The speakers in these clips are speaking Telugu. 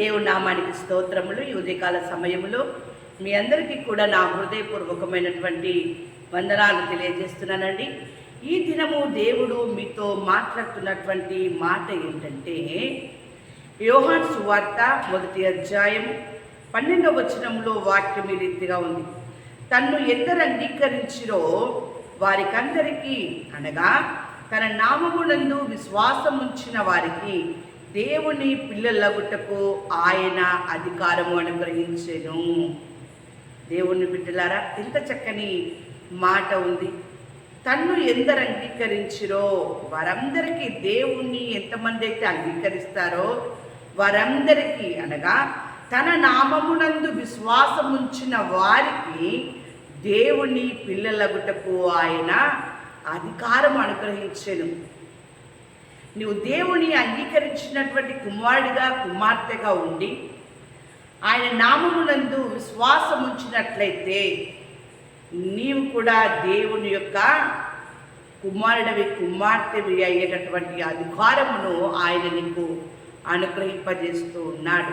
దేవుడి నామానికి స్తోత్రములు. ఈ ఉదయకాల సమయములో మీ అందరికీ కూడా నా హృదయపూర్వకమైనటువంటి వందనాలు తెలియజేస్తున్నానండి. ఈ దినము దేవుడు మీతో మాట్లాడుతున్నటువంటి మాట ఏంటంటే యోహాన్ సువార్త మొదటి అధ్యాయం పన్నెండవ వచనంలో వాక్యం ఈ రీతిగా ఉంది. తన్ను ఎందరు అంగీకరించిరో వారికందరికీ అనగా తన నామమునందు విశ్వాసం ఉంచిన వారికి దేవుని పిల్లలగుటకు ఆయన అధికారము అనుగ్రహించెను. దేవుని బిడ్డలారా ఇంత చక్కని మాట ఉంది. తన్ను ఎందరు అంగీకరించిరో వారందరికీ దేవుణ్ణి ఎంతమంది అయితే అంగీకరిస్తారో వారందరికీ అనగా తన నామమునందు విశ్వాసం ఉంచిన వారికి దేవుని పిల్లలగుటకు ఆయన అధికారం అనుగ్రహించను. నువ్వు దేవుని అంగీకరించినటువంటి కుమారుడిగా కుమార్తెగా ఉండి ఆయన నామమునందు విశ్వాసం ఉంచినట్లయితే నీవు కూడా దేవుని యొక్క కుమారుడవి కుమార్తెవి అయ్యేటటువంటి అధికారమును ఆయన నీకు అనుగ్రహింపజేస్తూ ఉన్నాడు.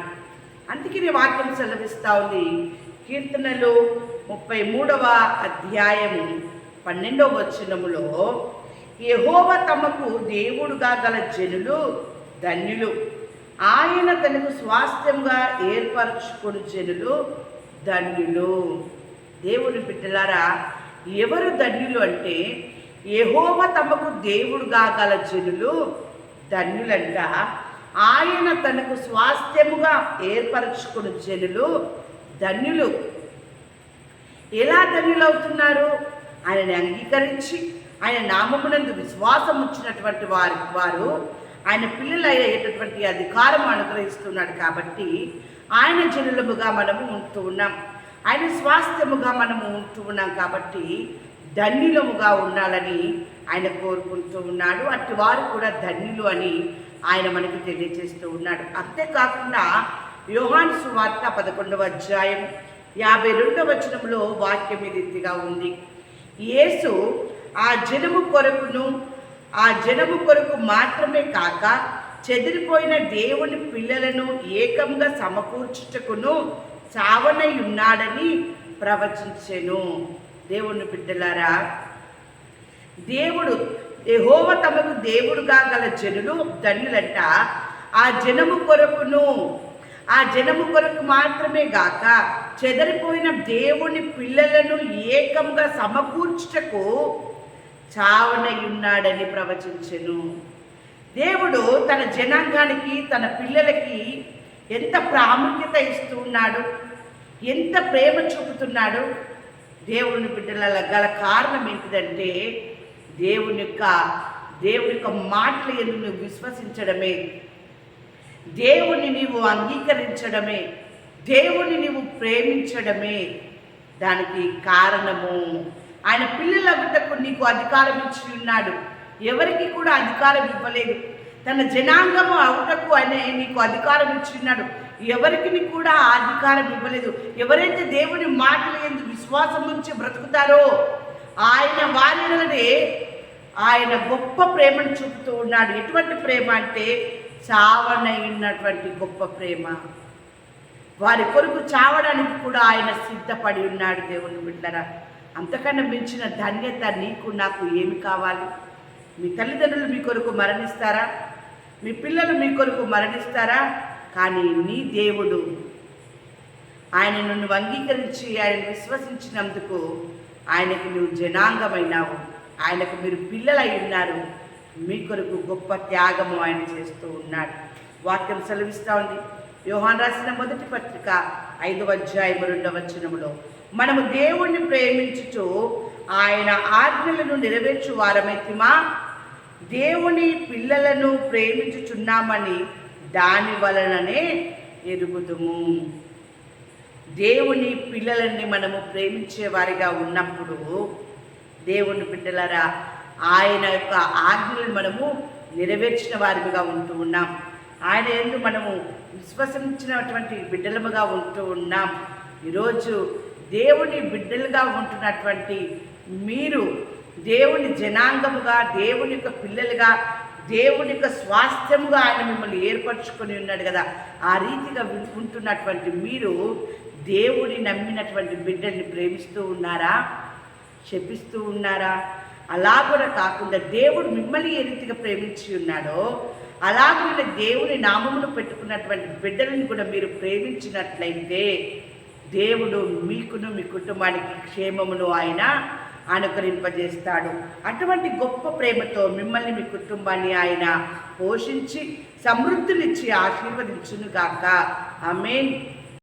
అందుకే నీ వాక్యం సెలవిస్తా ఉంది. కీర్తనలు ముప్పై మూడవ అధ్యాయము పన్నెండవ వచనములో యహోవ తమకు దేవుడుగా గల జనులు ధన్యులు. ఆయన తనకు స్వాస్థ్యంగా ఏర్పరచుకుని జనులు ధన్యులు. దేవుని బిడ్డలారా ఎవరు ధన్యులు అంటే యహోవ తమకు దేవుడుగా గల జనులు ధన్యులంట. ఆయన తనకు స్వాస్థ్యముగా ఏర్పరచుకుని జనులు ధన్యులు. ఎలా ధన్యులవుతున్నారు? ఆయనని అంగీకరించి ఆయన నామమునందు విశ్వాసం వచ్చినటువంటి వారి వారు ఆయన పిల్లలు అయ్యేటటువంటి అధికారం అనుగ్రహిస్తున్నాడు కాబట్టి ఆయన జనులముగా మనము ఉంటూ ఉన్నాం. ఆయన స్వాస్థ్యముగా మనము ఉంటూ ఉన్నాం కాబట్టి ధన్యులముగా ఉండాలని ఆయన కోరుకుంటూ ఉన్నాడు. అటు వారు కూడా ధన్యులు అని ఆయన మనకి తెలియజేస్తూ ఉన్నాడు. అంతేకాకుండా యోహాన్ సువార్త పదకొండవ అధ్యాయం యాభై రెండవ వచనంలో వాక్యం ఈ రీతిగా ఉంది. యేసు ఆ జనము కొరకును ఆ జనము కొరకు మాత్రమే కాక చెదిరిపోయిన దేవుని పిల్లలను ఏకంగా సమకూర్చుటకును చావనై ఉన్నాడని ప్రవచించెను. దేవుని బిడ్డలారా దేవుడు యెహోవ తమకు దేవుడుగా గల జనులు ధన్యులంట. ఆ జనము కొరకును ఆ జనము కొరకు మాత్రమే గాక చెదరిపోయిన దేవుని పిల్లలను ఏకంగా సమకూర్చుటకు చావనయున్నాడని ప్రవచించెను. దేవుడు తన జనాంగానికి తన పిల్లలకి ఎంత ప్రాముఖ్యత ఇస్తున్నాడు ఎంత ప్రేమ చూపుతున్నాడు. దేవుని బిడ్డల గల కారణం ఏంటిదంటే దేవుని యొక్క దేవుని యొక్క మాటలు ఎందుకు నువ్వు విశ్వసించడమే. దేవుని నీవు అంగీకరించడమే. దేవుని నీవు ప్రేమించడమే. దానికి కారణము ఆయన పిల్లల బిడ్డకు నీకు అధికారం ఇచ్చి ఉన్నాడు. ఎవరికి కూడా అధికారం ఇవ్వలేదు. తన జనాంగము అవుటకు ఆయన నీకు అధికారం ఇచ్చి ఉన్నాడు. ఎవరికి కూడా అధికారం ఇవ్వలేదు. ఎవరైతే దేవుని మాటలు ఎందు విశ్వాసం ఉంచి బ్రతుకుతారో ఆయన వారిలోనే ఆయన గొప్ప ప్రేమను చూపుతూ ఉన్నాడు. ఎటువంటి ప్రేమ అంటే చావనైనటువంటి గొప్ప ప్రేమ. వారి కొరకు చావడానికి కూడా ఆయన సిద్ధపడి ఉన్నాడు దేవుని బిడ్డరా. అంతకన్నా మించిన ధన్యత నీకు నాకు ఏమి కావాలి? మీ తల్లిదండ్రులు మీ కొరకు మరణిస్తారా? మీ పిల్లలు మీ కొరకు మరణిస్తారా? కానీ నీ దేవుడు ఆయన నువ్వు అంగీకరించి ఆయన విశ్వసించినందుకు ఆయనకు నువ్వు జనాంగమైనావు. ఆయనకు మీరు పిల్లలై ఉన్నారు. మీ కొరకు గొప్ప త్యాగము ఆయన చేస్తూ ఉన్నాడు. వాక్యం సెలవిస్తూ ఉంది. యోహాన్ రాసిన మొదటి పత్రిక ఐదవ అధ్యాయం రెండవ వచనములో మనము దేవుణ్ణి ప్రేమించుచు ఆయన ఆజ్ఞలను నెరవేర్చు వారమైతిమా దేవుని పిల్లలను ప్రేమించుచున్నామని దాని వలననే ఎరుగుదుము. దేవుని పిల్లలని మనము ప్రేమించే వారిగా ఉన్నప్పుడు దేవుని బిడ్డలరా ఆయన యొక్క ఆజ్ఞలను మనము నెరవేర్చిన వారిగా ఉంటూ ఉన్నాం. ఆయన ఎందు మనము విశ్వసించినటువంటి బిడ్డలముగా ఉంటూ ఉన్నాం. ఈరోజు దేవుని బిడ్డలుగా ఉంటున్నటువంటి మీరు దేవుని జనాంగముగా దేవుని యొక్క పిల్లలుగా దేవుని యొక్క స్వాస్థ్యముగా ఆయన మిమ్మల్ని ఏర్పరచుకొని ఉన్నాడు కదా. ఆ రీతిగా ఉంటున్నటువంటి మీరు దేవుని నమ్మినటువంటి బిడ్డల్ని ప్రేమిస్తూ ఉన్నారా? శపిస్తూ ఉన్నారా? అలా కూడా కాకుండా దేవుడు మిమ్మల్ని ఏ రీతిగా ప్రేమించి ఉన్నాడో అలాగే దేవుని నామమును పెట్టుకున్నటువంటి బిడ్డలను కూడా మీరు ప్రేమించినట్లయితే దేవుడు మీకును మీ కుటుంబానికి క్షేమమును ఆయన అనుకరింపజేస్తాడు. అటువంటి గొప్ప ప్రేమతో మిమ్మల్ని మీ కుటుంబాన్ని ఆయన పోషించి సమృద్ధినిచ్చి ఆశీర్వదించును గాక ఆమెన్.